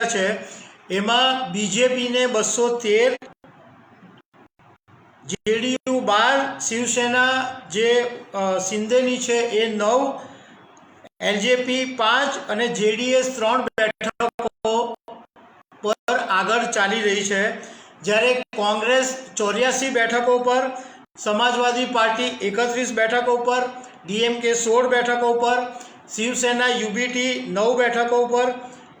છે. એમાં બીજેપીને બસો તેર જેડીયુ બાર, શિવસેના જે સિંદેની છે એ નવ એલજેપી પાંચ અને જેડીએસ ત્રણ બેઠકો પર આગળ ચાલી રહી છે. જ્યારે કોંગ્રેસ ચોર્યાસી બેઠકો પર, સમાજવાદી પાર્ટી એકત્રીસ બેઠકો પર ડીએમકે સોળ બેઠકો પર, શિવસેના યુબીટી નવ બેઠકો પર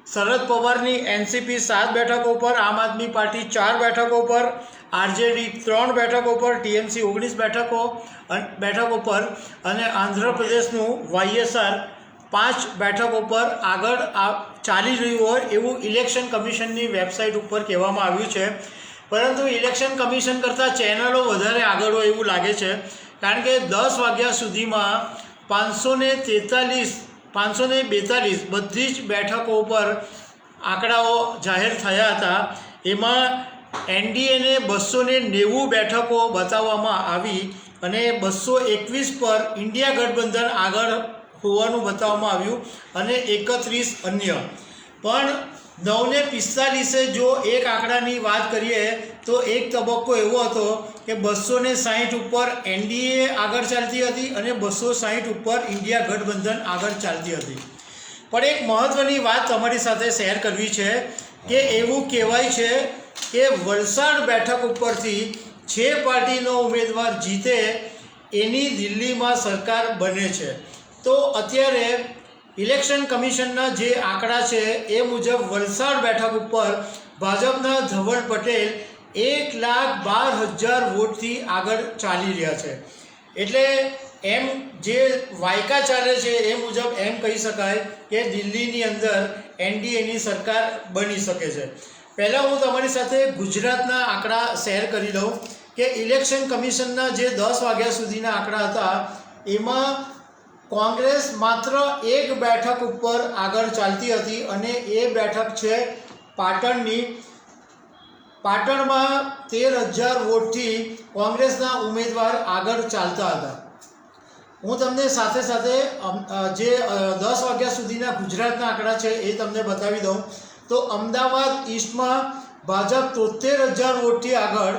શરદ પવારની એનસીપી સાત બેઠકો પર આમ આદમી પાર્ટી ચાર બેઠકો પર આરજેડી ત્રણ બેઠકો પર ટીએમસી ઓગણીસ બેઠકો બેઠકો પર અને આંધ્રપ્રદેશનું વાયએસઆર પાંચ બેઠકો પર આગળ આ ચાલી રહ્યું હોય એવું ઇલેક્શન કમિશનની વેબસાઇટ ઉપર કહેવામાં આવ્યું છે. પરંતુ ઇલેક્શન કમિશન કરતાં ચેનલો વધારે આગળ હોય એવું લાગે છે. કારણ કે દસ વાગ્યા સુધીમાં પાંચસો તેતાલીસ પાંચસો ને બેતાલીસ બધી જ બેઠકો ઉપર આંકડાઓ જાહેર થયા હતા. એમાં એનડીએને બસો ને નેવું બેઠકો બતાવવામાં આવી અને બસો એકવીસ પર ઇન્ડિયા ગઠબંધન આગળ હોવાનું બતાવવામાં આવ્યું અને એકત્રીસ અન્ય. પણ નવને પિસ્તાલીસે જો એક આંકડાની વાત કરીએ, તો એક તબક્કો એવો હતો કે બસો ને સાહીઠ ઉપર એનડીએ આગળ ચાલતી હતી અને બસો સાહીઠ ઉપર ઇન્ડિયા ગઠબંધન આગળ ચાલતી હતી. પણ એક મહત્ત્વની વાત તમારી સાથે શેર કરવી છે કે એવું કહેવાય છે કે વલસાડ બેઠક ઉપરથી જે પાર્ટીનો ઉમેદવાર જીતે, એની દિલ્હીમાં સરકાર બને છે. તો અત્યારે ઇલેક્શન કમિશનના જે આંકડા છે એ મુજબ વલસાડ બેઠક ઉપર ભાજપના ધવલ પટેલ એક લાખ બાર હજાર વોટથી આગળ ચાલી રહ્યા છે. એટલે એમ જે વાયકા ચાલે છે એ મુજબ એમ કહી શકાય કે દિલ્હીની અંદર એનડીએની સરકાર બની શકે છે. પહેલાં હું તમારી સાથે ગુજરાતના આંકડા શેર કરી દઉં કે ઇલેક્શન કમિશનના જે દસ વાગ્યા સુધીના આંકડા હતા, એમાં કોંગ્રેસ માત્ર એક બેઠક ઉપર આગળ ચાલતી હતી અને એ બેઠક છે પાટણની. પાટણમાં તેર હજાર વોટથી કોંગ્રેસના ઉમેદવાર આગળ ચાલતા હતા. હું તમને સાથે સાથે જે દસ વાગ્યા સુધીના ગુજરાતના આંકડા છે એ તમને બતાવી દઉં. તો અમદાવાદ ઈસ્ટમાં ભાજપ તોતેર હજાર વોટથી આગળ,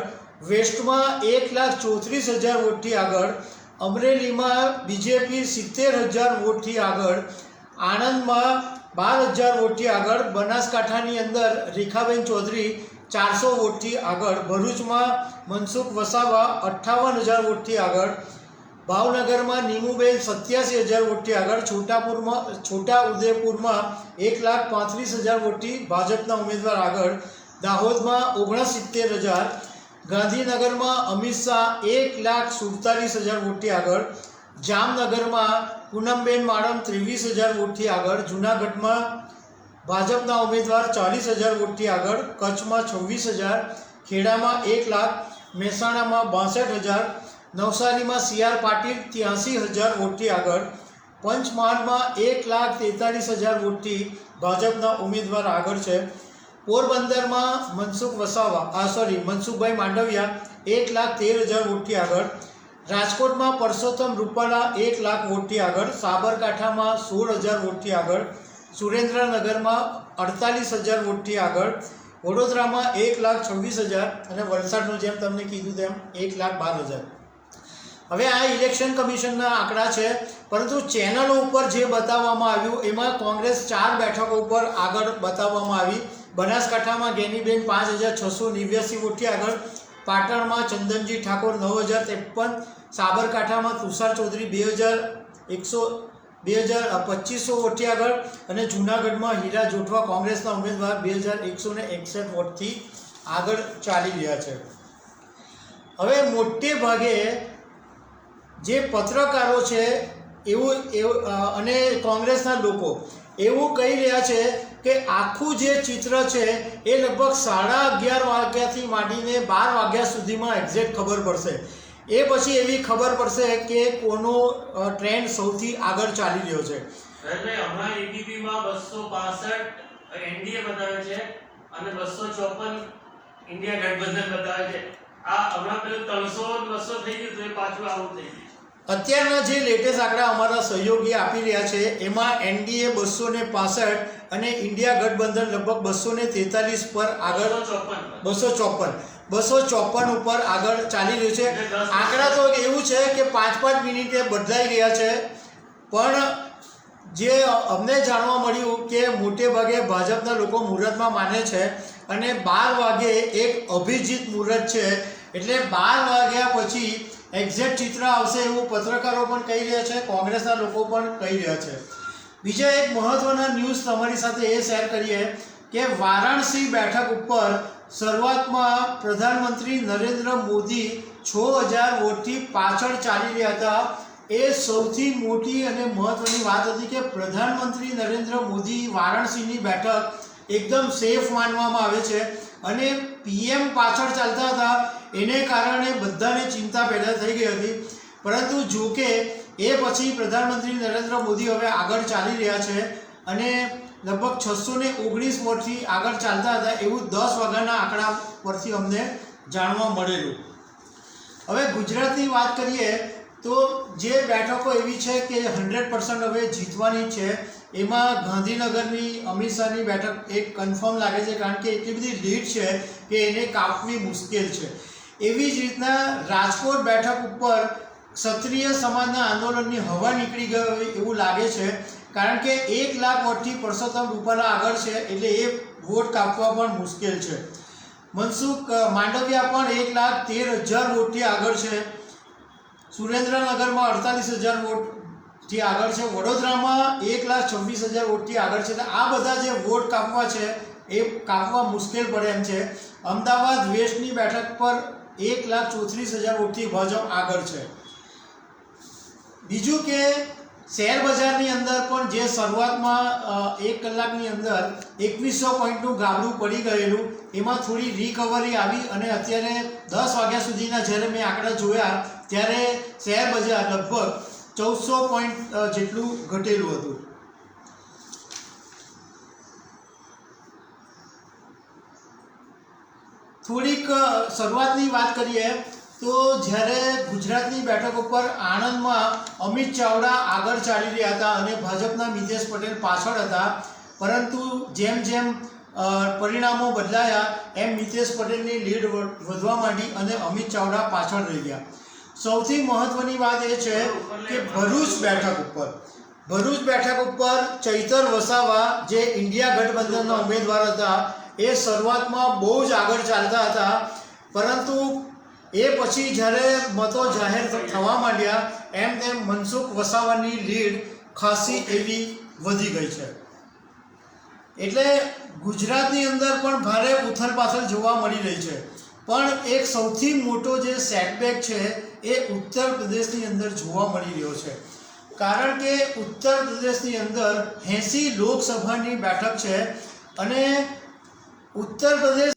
વેસ્ટમાં એક લાખ ચોત્રીસ હજાર વોટથી આગળ અમરેલીમાં બીજેપી સિત્તેર હજાર વોટથી આગળ, આણંદમાં બાર હજાર વોટથી આગળ, બનાસકાંઠાની અંદર રેખાબેન ચૌધરી ચારસો વોટથી આગળ, ભરૂચમાં મનસુખ વસાવા અઠ્ઠાવન હજાર વોટથી આગળ, ભાવનગરમાં નીમુબેન સત્યાસી હજાર વોટથી આગળ, છોટાપુરમાં છોટા ઉદેપુરમાં એક લાખ પાંત્રીસ હજાર વોટથી ભાજપના ઉમેદવાર આગળ, દાહોદમાં ઓગણસિત્તેર હજાર ગાંધીનગરમાં અમિત શાહ એક લાખ સુડતાલીસ હજાર વોટથી આગળ. જામનગરમાં પૂનમબેન માડમ ત્રેવીસ હજાર વોટથી આગળ. જૂનાગઢમાં ભાજપના ઉમેદવાર ચાલીસ હજાર વોટથી આગળ. કચ્છમાં છવ્વીસ હજાર. ખેડામાં એક લાખ. મહેસાણામાં બાસઠ હજાર. નવસારીમાં સી આર પાટીલ ત્યાંસી હજાર વોટથી આગળ. પંચમહાલમાં એક લાખ તેતાલીસ હજાર વોટથી ભાજપના ઉમેદવાર આગળ છે. પોરબંદરમાં મનસુખ વસાવા, આ સોરી મનસુખભાઈ માંડવિયા એક લાખ તેર હજાર વોટથી આગળ. રાજકોટમાં પરસોત્તમ રૂપાલા એક લાખ વોટથી આગળ. સાબરકાંઠામાં સોળ હજાર વોટથી આગળ. સુરેન્દ્રનગરમાં અડતાલીસ હજાર વોટથી આગળ. વડોદરામાં એક લાખ છવ્વીસ હજાર અને વલસાડનું જેમ તમને કીધું તેમ એક લાખ બાર હજાર. હવે આ ઇલેક્શન કમિશનના આંકડા છે. પરંતુ ચેનલો ઉપર જે બતાવવામાં આવ્યું, એમાં કોંગ્રેસ ચાર બેઠકો ઉપર આગળ બતાવવામાં આવી. બનાસકાંઠામાં ગેનીબેન પાંચ હજાર છસો નેવ્યાસી વોટથી આગળ પાટણમાં ચંદનજી ઠાકોર નવ હજાર ત્રેપન, સાબરકાંઠામાં તુષાર ચૌધરી બે હજાર એકસો, બે હજાર પચીસો વોટથી આગળ અને જૂનાગઢમાં હીરા જોઠવા કોંગ્રેસના ઉમેદવાર બે હજાર એકસો ને એકસઠ વોટથી આગળ ચાલી રહ્યા છે. હવે મોટે ભાગે જે પત્રકારો છે, એવું અને કોંગ્રેસના લોકો એવું કહી રહ્યા છે કે આખું જે ચિત્ર છે, એ લગભગ સાડા અગિયાર વાગ્યાથી માંડીને બાર વાગ્યા સુધીમાં એક્ઝેક્ટ ખબર પડશે. એ પછી એવી ખબર પડશે કે કોનો ટ્રેન્ડ સૌથી આગળ ચાલી રહ્યો છે. એટલે હમણાં ADP બસો પાસઠ એનડીએ બતાવે છે અને બસો ચોપન ઇન્ડિયા ગઠબંધન બતાવે છે. આ હમણાં પેલું ત્રણસો બસો થઈ ગયું તો એ પાછું આવું થઈ ગયું. અત્યારના જે લેટેસ્ટ આંકડા અમારા સહયોગી આપી રહ્યા છે એમાં એનડીએ બસો ને પાસઠ અને ઇન્ડિયા ગઠબંધન લગભગ બસો ને તેતાલીસ પર આગળ બસો ચોપન બસો ચોપન. ઉપર આગળ ચાલી રહ્યું છે. આંકડા તો એવું છે કે પાંચ પાંચ મિનિટે બદલાઈ રહ્યા છે પણ જે અમને જાણવા મળ્યું કે મોટે ભાગે ભાજપના લોકો મુહૂર્તમાં માને છે અને બાર વાગે એક અભિજીત મુહૂર્ત છે. એટલે બાર વાગ્યા પછી એક્ઝેક્ટ ચિત્ર આવશે એવું પત્રકારો પણ કહી રહ્યા છે, કોંગ્રેસના લોકો પણ કહી રહ્યા છે. બીજા એક મહત્વના ન્યૂઝ તમારી સાથે એ શેર કરીએ કે વારાણસી બેઠક ઉપર શરૂઆતમાં પ્રધાનમંત્રી નરેન્દ્ર મોદી છ હજાર વોટથી પાછળ ચાલી રહ્યા હતા. એ સૌથી મોટી અને મહત્વની વાત હતી કે પ્રધાનમંત્રી નરેન્દ્ર મોદી વારાણસીની બેઠક એકદમ સેફ માનવામાં આવે છે. અને પીએમ પાછળ ચાલતા હતા, એને કારણે બધાને ચિંતા પેદા થઈ ગઈ હતી. પરંતુ જો કે એ પછી પ્રધાનમંત્રી નરેન્દ્ર મોદી હવે આગળ ચાલી રહ્યા છે અને લગભગ છસો ને ઓગણીસ વોટથી આગળ ચાલતા હતા એવું દસ વાગ્યાના આંકડા પરથી અમને જાણવા મળેલું. હવે ગુજરાતની વાત કરીએ તો જે બેઠકો એવી છે કે હંડ્રેડ પર્સન્ટ હવે જીતવાની છે, એમાં ગાંધીનગરની અમિત શાહની બેઠક એક કન્ફર્મ લાગે છે કારણ કે એટલી બધી લીડ છે કે એને કાપવી મુશ્કેલ છે. એવી જ રીતના રાજકોટ બેઠક ઉપર ક્ષત્રિય સમાજના આંદોલનની હવા નીકળી ગઈ હોય એવું લાગે છે, કારણ કે એક લાખ વોટથી પરસોત્તમ રૂપાલા આગળ છે એટલે એ વોટ કાપવા પણ મુશ્કેલ છે. મનસુખ માંડવિયા પણ એક લાખ તેર હજાર વોટથી આગળ છે. સુરેન્દ્રનગરમાં અડતાલીસ હજાર વોટથી આગળ છે. વડોદરામાં એક લાખ છવ્વીસ હજાર વોટથી આગળ છે. એટલે આ બધા જે વોટ કાપવા છે, એ કાપવા મુશ્કેલ પડે એમ છે. અમદાવાદ વેસ્ટની બેઠક પર એક લાખ ચોત્રીસ હજાર વોટથી ભાજપ આગળ છે. બીજું કે શેર બજારની અંદર પણ જે શરૂઆતમાં એક કલાકની અંદર એકવીસો પોઈન્ટનું ગાબડું પડી ગયેલું, એમાં થોડી રિકવરી આવી અને અત્યારે દસ વાગ્યા સુધીના જ્યારે મેં આંકડા જોયા ત્યારે શેર બજાર લગભગ ચૌદસો પોઈન્ટ જેટલું ઘટેલું હતું. થોડીક શરૂઆતની વાત કરીએ તો જ્યારે ગુજરાતની બેઠક ઉપર આણંદમાં અમિત ચાવડા આગળ ચાલી રહ્યા હતા અને ભાજપના મિતેશ પટેલ પાછળ હતા, પરંતુ જેમ જેમ પરિણામો બદલાયા, એમ મિતેશ પટેલની લીડ વધવા માંડી અને અમિત ચાવડા પાછળ રહી ગયા. સૌથી મહત્વની વાત એ છે કે ભરૂચ બેઠક ઉપર. ભરૂચ બેઠક ઉપર ચૈતર વસાવા જે ઇન્ડિયા ગઠબંધનના ઉમેદવાર હતા, એ શરૂઆતમાં બહુ જ આગળ ચાલતા હતા. પરંતુ એ પછી જ્યારે મતો જાહેર થવા માંડ્યા, એમ તેમ મનસુખ વસાવાની લીડ ખાસી એવી વધી ગઈ છે. એટલે ગુજરાતની અંદર પણ ભારે ઉથલપાથલ જોવા મળી રહી છે. પણ એક સૌથી મોટો જે સેટબેક છે એ ઉત્તર પ્રદેશની અંદર જોવા મળી રહ્યો છે. કારણ કે ઉત્તર પ્રદેશની અંદર એંસી લોકસભાની બેઠક છે અને ઉત્તર પ્રદેશ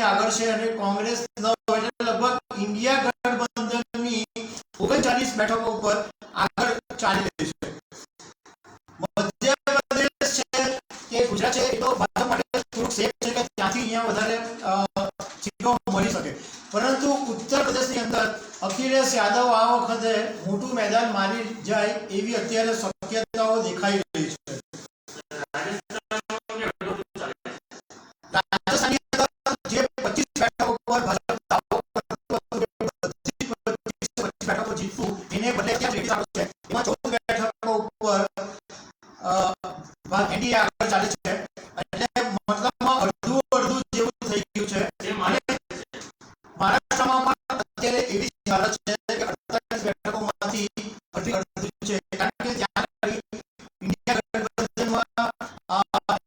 પરથી આગળ છે અને કોંગ્રેસ નવ એટલે લગભગ ઇન્ડિયા ગઠબંધનની ઓગણચાલીસ બેઠકો ઉપર આગળ ચાલી રહી છે. મધ્યપ્રદેશ છે કે ગુજરાત છે એ તો ભાજપ માટે થોડુંક સેફ છે કે ત્યાંથી અહીંયા વધારે સીટો મળી શકે. પરંતુ ઉત્તર પ્રદેશની અંદર અખિલેશ યાદવ આ વખતે મોટું મેદાન મારી જાય એવી અત્યારે શક્યતાઓ દેખાઈ રહી છે. NDA આગળ ચાલે છે. એટલે મતલબમાં અડધું અડધું જેવું થઈ ગયું છે. મહારાષ્ટ્રમાં પણ અત્યારે એવી હાલત છે કે 48 બેઠકોમાંથી અડધી અડધું છે. કારણ કે ત્યાં ઇન્ડિયા ગઠબંધનમાં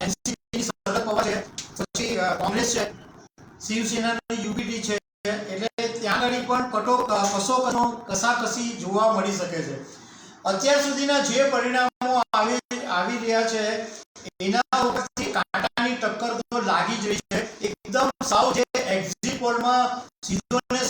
એનસીપી શરદ પવાર છે. પછી કોંગ્રેસ છે. શિવસેનાની યુપીટી છે. એટલે ત્યાં આગળ પણ કટો કસો કસાકસી જોવા મળી શકે છે. અત્યાર સુધીના જે પરિણામો આવી આવી રહ્યા છે, એના ઉપરથી કાંટાની ટક્કર તો લાગી જ રહી છે. એકદમ સાવ જે એક્ઝિટ પોલમાં સીધો અને